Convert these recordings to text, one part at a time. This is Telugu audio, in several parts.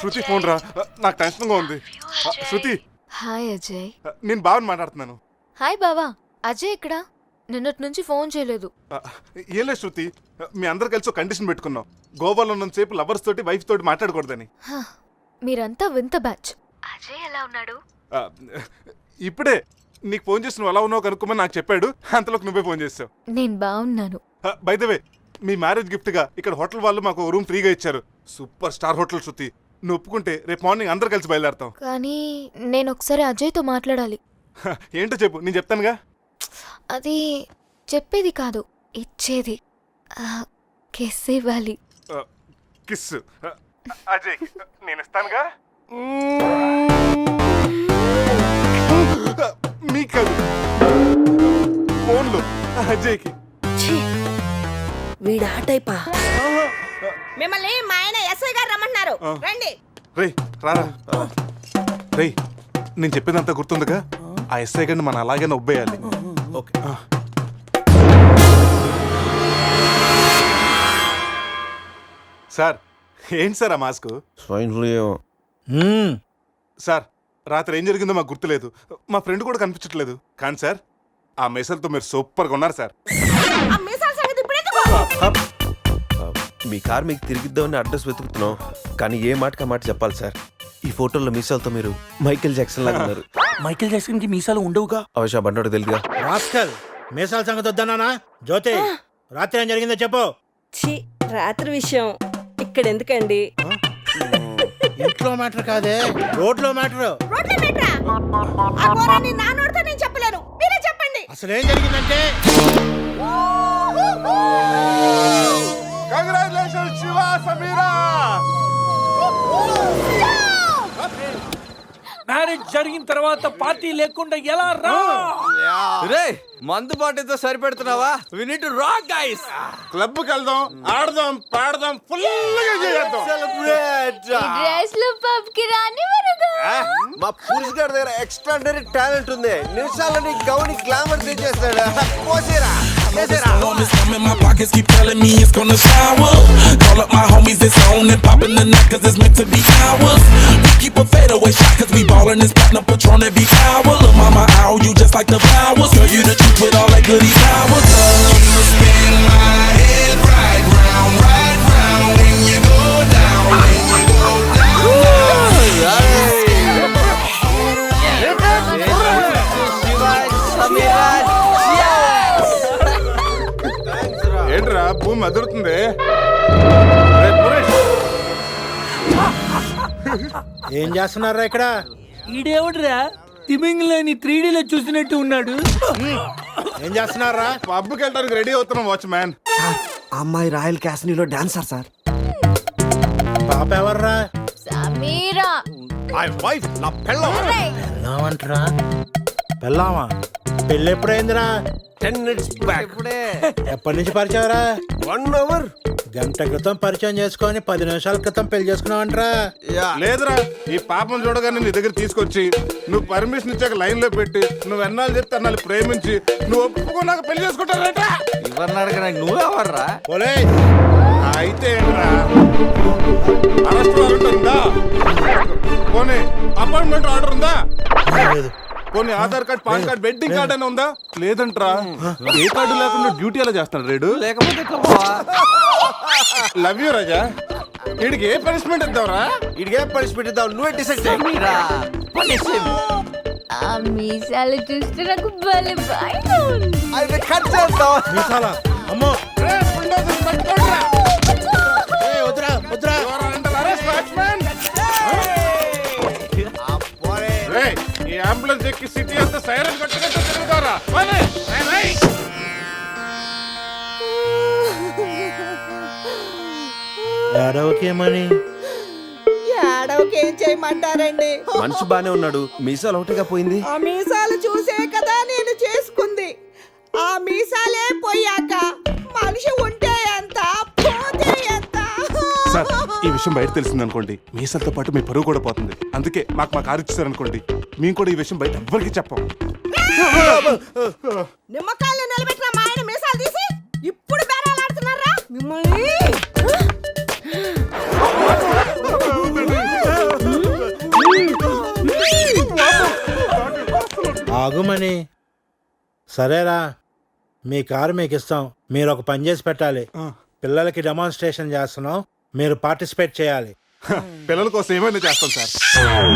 శృతి ఫోన్ రా నాకు గా ఉంది శృతి హాయ్ అజయ్ నేను బావని మాట్లాడుతున్నాను హాయ్ బావా అజయ్ ఇక్కడ నిన్నటి నుంచి ఫోన్ చేయలేదు ఏం లేదు శృతి మీ అందరు కలిసి ఒక కండిషన్ పెట్టుకున్నాం గోవాలో సేపు లవర్స్ తోటి వైఫ్ తోటి మాట్లాడకూడదని మీరంతా వింత బ్యాచ్ అజయ్ ఎలా ఉన్నాడు ఇప్పుడే నీకు ఫోన్ చేసి నువ్వు ఎలా ఉన్నావు కనుక్కోమని నాకు చెప్పాడు అంతలోకి నువ్వే ఫోన్ చేసావు నేను బాగున్నాను బై ద వే మీ మ్యారేజ్ గిఫ్ట్గా ఇక్కడ హోటల్ వాళ్ళు మాకు రూమ్ ఫ్రీగా ఇచ్చారు సూపర్ స్టార్ హోటల్ శృతి నువ్వు ఒప్పుకుంటే రేపు మార్నింగ్ అందరు కలిసి బయలుదేరతాం కానీ నేను ఒకసారి అజయ్తో మాట్లాడాలి ఏంటో చెప్పు నేను చెప్తానుగా అది చెప్పేది కాదు ఇచ్చేది కిస్ ఇవ్వాలి కిస్ అజయ్ నేను ఇస్తానుగా మీకు కాదు ఫోన్లో అజయ్కి ఛీ వీడాటైపా మిమ్మల్ని మా ఆయన ఎస్ఐ గారు రమ్మంటున్నారు రండి రే రారా రే నేను చెప్పిందంతా గుర్తుందిగా ఆ ఎస్ఐ గారిని మనం అలాగే ఒబ్బేయాలి ఓకే సార్ ఏంటి సార్ ఆ మాస్క్ స్వైన్ ఫ్లూ సార్ రాత్రి ఏం జరిగిందో మాకు గుర్తులేదు మా ఫ్రెండ్ కూడా కనిపించట్లేదు కానీ సార్ ఆ మెసల్తో మీరు సూపర్గా ఉన్నారు సార్ ఆ మీ కార్ మీకు తిరిగిద్దామని అడ్రస్ వెతుకుతున్నాం కానీ ఏ మాటకి ఆ మాట చెప్పాలి సార్ ఈ ఫోటోలో మీసాలతో మీరు మైకేల్ జాక్సన్ లాగా ఉన్నారు మైకేల్ జాక్సన్ కి మీసాలు ఉండవుగా అవశా బండోడు తెలుగుగా రాస్కల్ మీసాల సంగతి వద్దన్నానా జ్యోతి రాత్రి ఏం జరిగిందో చెప్పు ఛీ రాత్రి విషయం ఇక్కడ ఎందుకండి ఇంట్లో మ్యాటర్ కాదే రోడ్లో మ్యాటర్ చెప్పలేను అసలు ఏం జరిగిందంటే కంగ్రాచులేషన్ శివ సమీరా మ్యారేజ్ జరిగిన తర్వాత పార్టీ లేకుండా ఎలా రా రే మందు పార్టీతో సరిపెడుతున్నావా we need to rock guys club కి వెళ్దాం ఆడదాం పాడదాం ఫుల్ గా చేద్దాం సెలబ్రేట్ డ్రెస్ లో పబ్ కి రాని వరద మా పురుష్ గారి దగ్గర ఎక్స్ట్రాడినరీ టాలెంట్ ఉంది నిమిషాలని గౌని గ్లామర్ తీసేస్తాడు పోసేరా That's it. On this in my pockets keep telling me it's gonna shower. Call up my homies, it's on and pop in the neck, cause it's meant to be ours. We keep a fadeaway shot, cause we ballin' this platinum patron every hour. Look, mama, ow, you just like the flowers. Girl, you the truth with all that goodie powers. ఏం చేస్తున్నారా ఇక్కడ ఈడేవిడరా తిమింగిలని త్రీడీలో చూసినట్టు ఉన్నాడు ఏం చేస్తున్నారా పబ్కి వెళ్ళడానికి రెడీ అవుతున్నాం వాచ్ మ్యాన్ అమ్మాయి రాయల్ క్యాసినీలో డాన్సర్ సార్ పాప ఎవర్రా సమీరా వైఫ్ నా పెళ్ళం పెళ్ళామంటరా పెళ్ళి పెళ్ళెప్పుడైందిరా టెన్ మినిట్స్ బ్యాక్ ఎప్పటి నుంచి పరిచయరా వన్ అవర్ గంట క్రితం పరిచయం చేసుకొని పది నిమిషాల క్రితం పెళ్లి అంట్రా లేదురా ఈ పాపం చూడగానే నీ దగ్గర తీసుకొచ్చి నువ్వు పర్మిషన్ ఇచ్చాక లైన్ లో పెట్టి నువ్వు ఎన్నాళ్ళు చెప్తే అన్నాళ్ళు ప్రేమించి నువ్వు ఒప్పుకున్నాక పెళ్లి చేసుకుంటారంట ఇవన్నీ నువ్వు కావడరా పోలే అయితే అరెస్ట్ ఉందా పోనీ అపాయింట్మెంట్ ఆర్డర్ ఉందా లేదు కొన్ని Aadhaar card PAN card wedding card అని ఉందా లేదంట్రా ఏ కార్డు లేకుండా డ్యూటీ ఎలా చేస్తాడు రేడు లేకపోతే లవ్ యూ రాజా వీడికి ఏ పనిష్మెంట్ ఇద్దాంరా వీడికి ఏ పనిష్మెంట్ ఇద్దావు నువ్వే డిసైడ్ చేయరా ఆ మీసాలు చూస్తే నాకు భయం అమ్మో అంబులెన్స్ ఎక్కి సిటీ అంతా సైరన్ కట్టుకుంటూ తిరుగుతారా మనిషి బానే ఉన్నాడు మీసాలు ఒకటిగా పోయింది ఆ మీసా ఈ విషయం బయట తెలిసింది అనుకోండి మీసలతో పాటు మీ పరువు కూడా పోతుంది అందుకే మాకు మా కారు అనుకోండి మేము కూడా ఈ విషయం బయట ఎవ్వరికి చెప్పాం నిమ్మకాయలు నిలబెట్టిన మా ఆయన మీసాలు తీసి ఇప్పుడు బేరాలాడుతున్నారా మిమ్మల్ని ఆగుమని సరేరా మీ కారు మీకు ఇస్తాం మీరు ఒక పని చేసి పెట్టాలి పిల్లలకి డెమాన్స్ట్రేషన్ చేస్తున్నాం మీరు పార్టిసిపేట్ చేయాలి పిల్లల కోసం ఏమైనా చేస్తాం సార్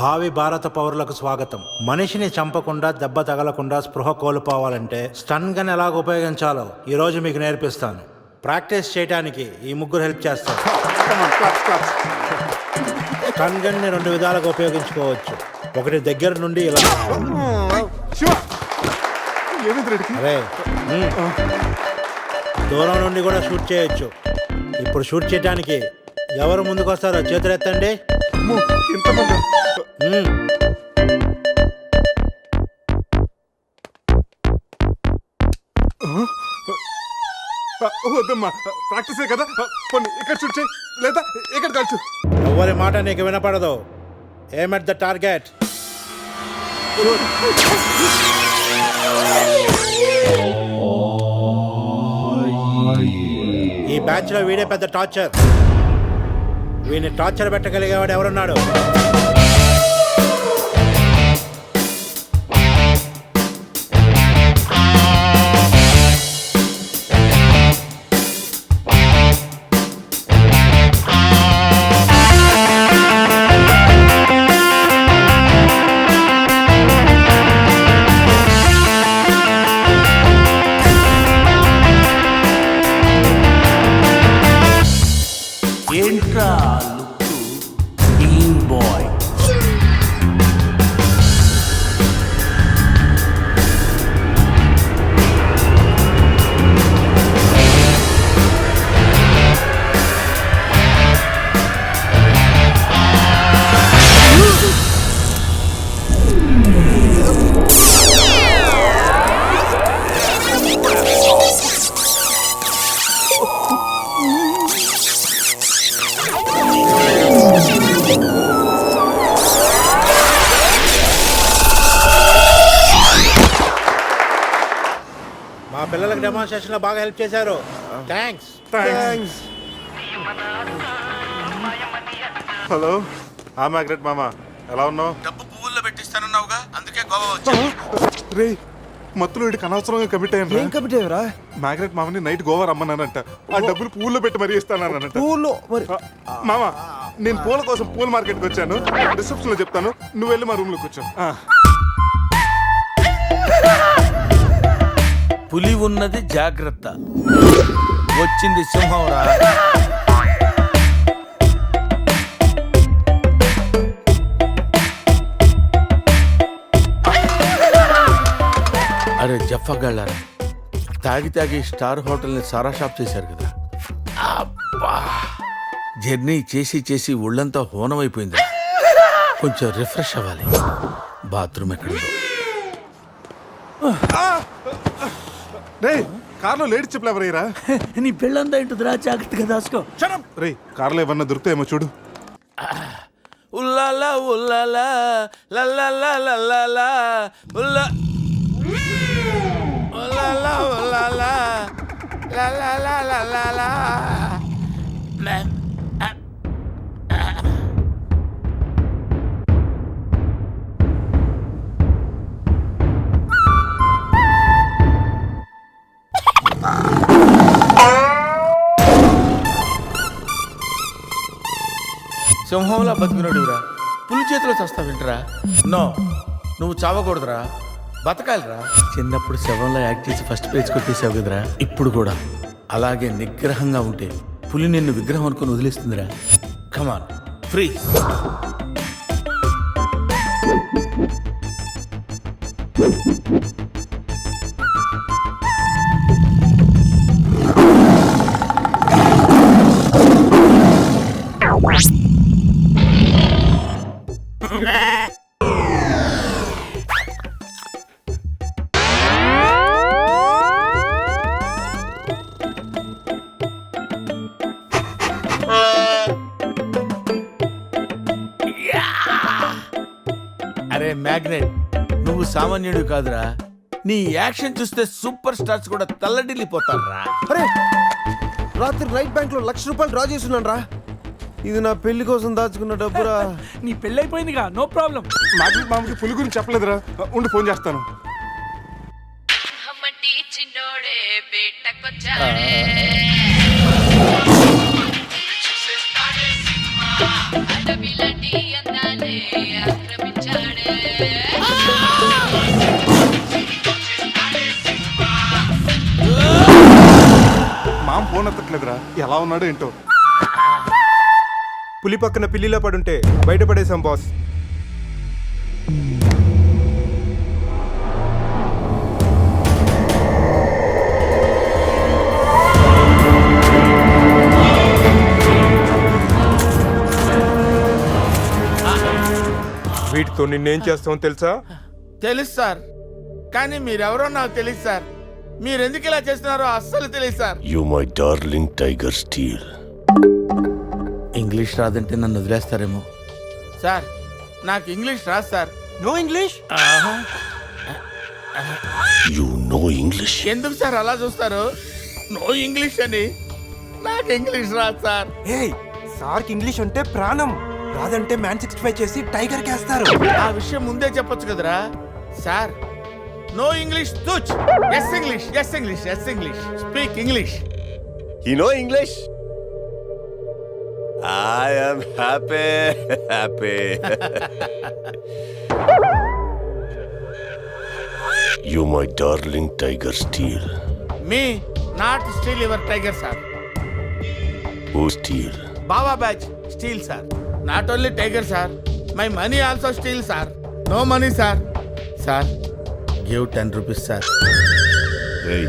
భావి భారత పౌరులకు స్వాగతం మనిషిని చంపకుండా దెబ్బ తగలకుండా స్పృహ కోల్పోవాలంటే స్టన్ గన్ ఎలా ఉపయోగించాలో ఈ రోజు మీకు నేర్పిస్తాను ప్రాక్టీస్ చేయడానికి ఈ ముగ్గురు హెల్ప్ చేస్తారు స్టన్ ని రెండు విధాలుగా ఉపయోగించుకోవచ్చు ఒకటి దగ్గర నుండి ఇలా దూరం నుండి కూడా షూట్ చేయొచ్చు ఇప్పుడు షూట్ చేయడానికి ఎవరు ముందుకొస్తారో చేతులు ఎత్తండి కదా కొన్ని ఇక్కడ లేదా ఇక్కడ ఎవరి మాట నీకు వినపడదు ఎట్ ద టార్గెట్ బ్యాచ్లో వీడే పెద్ద టార్చర్ వీడిని టార్చర్ పెట్టగలిగేవాడు ఎవరున్నాడు పిల్లలకు డెమాన్స్ట్రేషన్ లో బాగా హెల్ప్ చేశారు థ్యాంక్స్ థ్యాంక్స్ హలో ఆ మ్యాగ్రెట్ మామ ఎలా ఉన్నావు డబ్బు పువ్వుల్లో పెట్టిస్తానన్నావుగా అందుకే గోవా వచ్చాను రే మత్తులు వీడికి అనవసరంగా కమిట్ అయ్యాను ఏం కమిట్ అయ్యారా మ్యాగ్రెట్ మామని నైట్ గోవా రమ్మన్నానంట ఆ డబ్బులు పూల్లో పెట్టి మరీ ఇస్తానన్నానంట పూల్లో మరి మామ నేను పూల కోసం పూల మార్కెట్కి వచ్చాను లో చెప్తాను నువ్వు వెళ్ళి మా రూమ్లోకి వచ్చాను పులి ఉన్నది జాగ్రత్త వచ్చింది సింహం రా అరే జఫగళ్ళారా తాగి తాగి స్టార్ హోటల్ని సారా షాప్ చేశారు కదా అబ్బా జర్నీ చేసి చేసి ఒళ్ళంతా హోనమైపోయింది కొంచెం రిఫ్రెష్ అవ్వాలి బాత్రూమ్ ఎక్కడో రే కార్లో లేడీ చెప్పులు ఎవరయ్యరా నీ పెళ్ళంతా ఇంటుందిరా జాగ్రత్తగా క్షణం రే కార్లో ఏమన్నా దొరుకుతాయేమో చూడు ఉల్లాలా ఉల్లాలా లల్లాలా లల్లాలా ఉల్లా ఉల్లాలా ఉల్లాలా లల్లాలా లల్లాలా సింహంలా బతికినోడివిరా పులి చేతిలో చస్తావింటరా నో నువ్వు చావకూడదురా బతకాలిరా చిన్నప్పుడు శవంలో యాక్ట్ చేసి ఫస్ట్ పేజ్ కొట్టేసావు కదరా ఇప్పుడు కూడా అలాగే నిగ్రహంగా ఉంటే పులి నిన్ను విగ్రహం అనుకుని వదిలేస్తుందిరా కమాన్ ఫ్రీ అరే మ్యాగ్నెట్ నువ్వు సామాన్యుడు కాదురా నీ యాక్షన్ చూస్తే సూపర్ స్టార్స్ కూడా తల్లడిల్లిపోతారా రాత్రి రైట్ బ్యాంక్ లో లక్ష రూపాయలు డ్రా చేస్తున్నాను ఇది నా పెళ్లి కోసం దాచుకున్న డబ్బురా నీ పెళ్ళి అయిపోయిందిగా నో ప్రాబ్లం మాకి మామకి పులి గురించి చెప్పలేదురా ఉండి ఫోన్ చేస్తాను మామ ఫోన్ ఎత్తట్లేదురా ఎలా ఉన్నాడు ఏంటో పులి పక్కన పిల్లిలో పడుంటే బయటపడేశాం బాస్ వీటితో నిన్నేం చేస్తావు తెలుసా తెలుసు సార్ కానీ మీరెవరో నాకు తెలుసు సార్ మీరెందుకు ఇలా చేస్తున్నారో అస్సలు తెలియదు sir You, my darling tiger steel English రాదంటే నన్ను వదిలేస్తారేమో సార్ నాకు ఇంగ్లీష్ రాదు sir no English you know English ఎందుకు సార్ అలా చూస్తారు నో ఇంగ్లీష్ అని నాకు ఇంగ్లీష్ రాదు సార్ ఏయ్ సార్కి ఇంగ్లీష్ అంటే ప్రాణం రాదంటే మ్యాన్ సిక్స్టీ ఫైవ్ చేసి టైగర్ కేస్తారు ఆ విషయం ముందే చెప్పొచ్చు కదరా sir no English touch yes English yes English yes English speak English ఈ no English I am happy. You, my darling tiger, steal. Me, not steal your tiger, sir. Who oh, steal? Baba Baj steal, sir. Not only tiger, sir. My money also steal, sir. No money, sir. Sir, give 10 rupees, sir. Hey.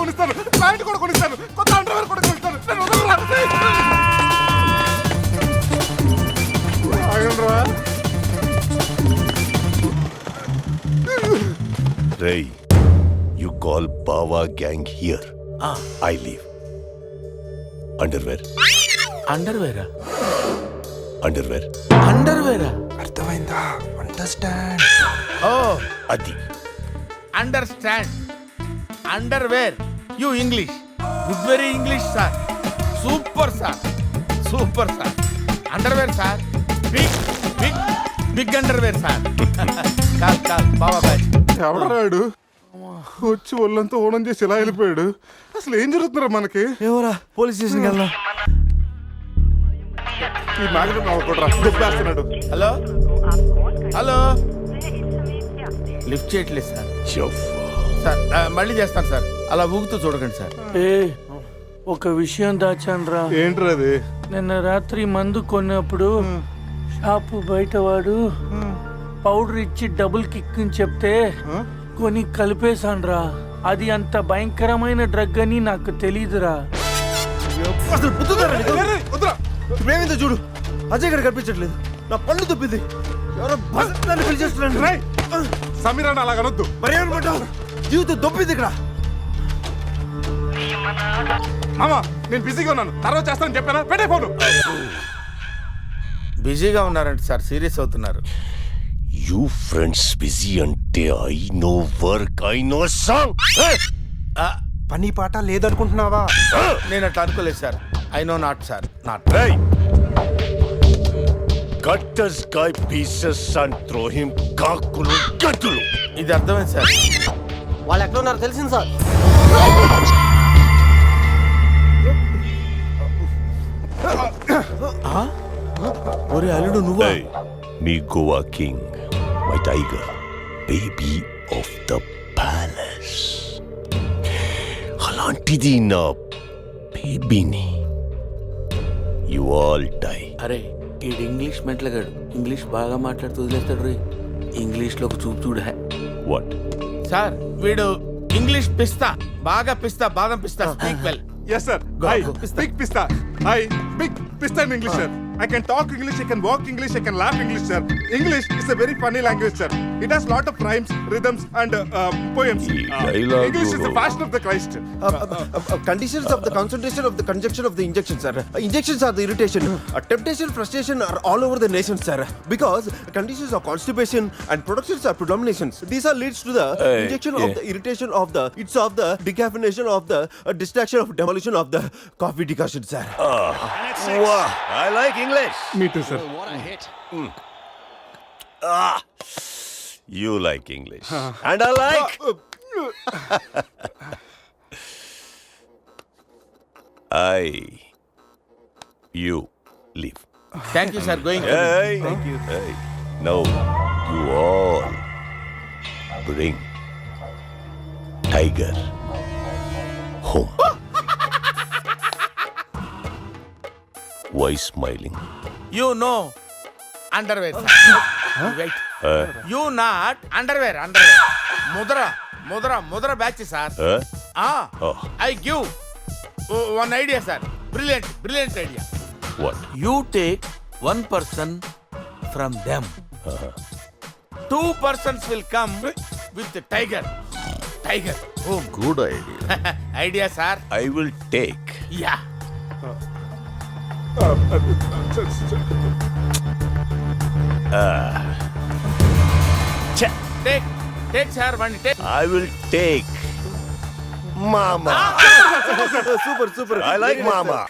కొనిస్తాను ప్యాంట్ కూడా కొనిస్తాను కొత్త అండర్వేర్ కూడా కొనిస్తాను నేను యు కాల్ బావా gang here I leave underwear అండర్వేరా underwear అండర్వేరా అర్థమైందా అండర్స్టాండ్ ఓ అది understand underwear you English good very English sir super sir super sir underwear sir big big big underwear sir కాదు కాదు బాబా బాయ్ ఎవరాడు వచ్చి ఒళ్ళంతా ఓడం చేసి ఇలా వెళ్ళిపోయాడు అసలు ఏం జరుగుతున్నారా మనకి ఎవరా పోలీస్ స్టేషన్కి వెళ్దాం ఈ హలో హలో లిఫ్ట్ చేయట్లేదు సార్ సార్ మళ్ళీ చేస్తాను సార్ అలా ఊగుతూ చూడకండి సార్ ఏ ఒక విషయం దాచానురా ఏంట్రా అది నిన్న రాత్రి మందు కొన్నప్పుడు షాపు బయటవాడు పౌడర్ ఇచ్చి డబుల్ కిక్ అని చెప్తే కొని కలిపేశాన్రా అది అంత భయంకరమైన డ్రగ్ అని నాకు తెలీదురా చూడు అజయ్ గారు కనిపించట్లేదు నా పళ్ళు తప్పింది ఎవరో సమీరాన్ని అలాగనొద్దు మరి ఏమనుకుంటావు జీవితం దొప్పింది ఇక్కడ మామా నేను బిజీగా ఉన్నాను తర్వాత చేస్తానని చెప్పానా పెట్టే ఫోను బిజీగా ఉన్నారండి సార్ సీరియస్ అవుతున్నారు యూ ఫ్రెండ్స్ బిజీ అంటే I know work I know song పని పాట లేదనుకుంటున్నావా నేను అట్లా అనుకోలేదు sir I know not sir not right cuts guy pieces and throw him కాకులు గట్టులు ఇది అర్థమైంది సార్ వాళ్ళు ఎక్కడ ఉన్నారో తెలిసింది సార్ ఒరే అల్లుడు నువ్వా మీ Goa king my tiger baby of the palace అలాంటిది నా బేబీని యు ఆల్ టై అరే ఈడు ఇంగ్లీష్ మెట్లగాడు ఇంగ్లీష్ బాగా మాట్లాడుతూ వదిలేస్తాడు రే ఇంగ్లీష్లో ఒక చూపు చూడ వాట్ సార్ వీడు ఇంగ్లీష్ పిస్తా బాగా పిస్తా బాదం పిస్తా speak well yes sir I speak pista I speak pista in English sir I can talk English I can walk English I can laugh English sir English is a very funny language sir It has lot of rhymes, rhythms, and uh, um, uh, poems. Uh, English is the fashion of the Christ. Uh, uh, uh, uh, uh, conditions of the concentration of the conjunction of the injections, sir. Uh, injections are the irritation. Uh, temptation, frustration are all over the nation, sir. Because conditions of constipation and productions are predominations. These are leads to the injection yeah. of the irritation of the it's of the decaffeination of the uh, distraction of demolition of the coffee decoction, sir. Ah. Wow, I like English. Oh, Me too, sir. What a hit. Hmm. Ah, you like English. And I like... You leave. Thank you, sir. Going. Hey. Thank you. Hey. Now, you all bring tiger home. Why smiling? You know, underwear. Wait. You not underwear underwear Mudra ముద్ర Mudra batch sir I give one idea sir brilliant brilliant idea what you take one person from them two persons will come with tiger tiger oh good idea idea sir I will take yeah Ah. Take, take, sir, one take. I will take Mama. super, super. I like Mama.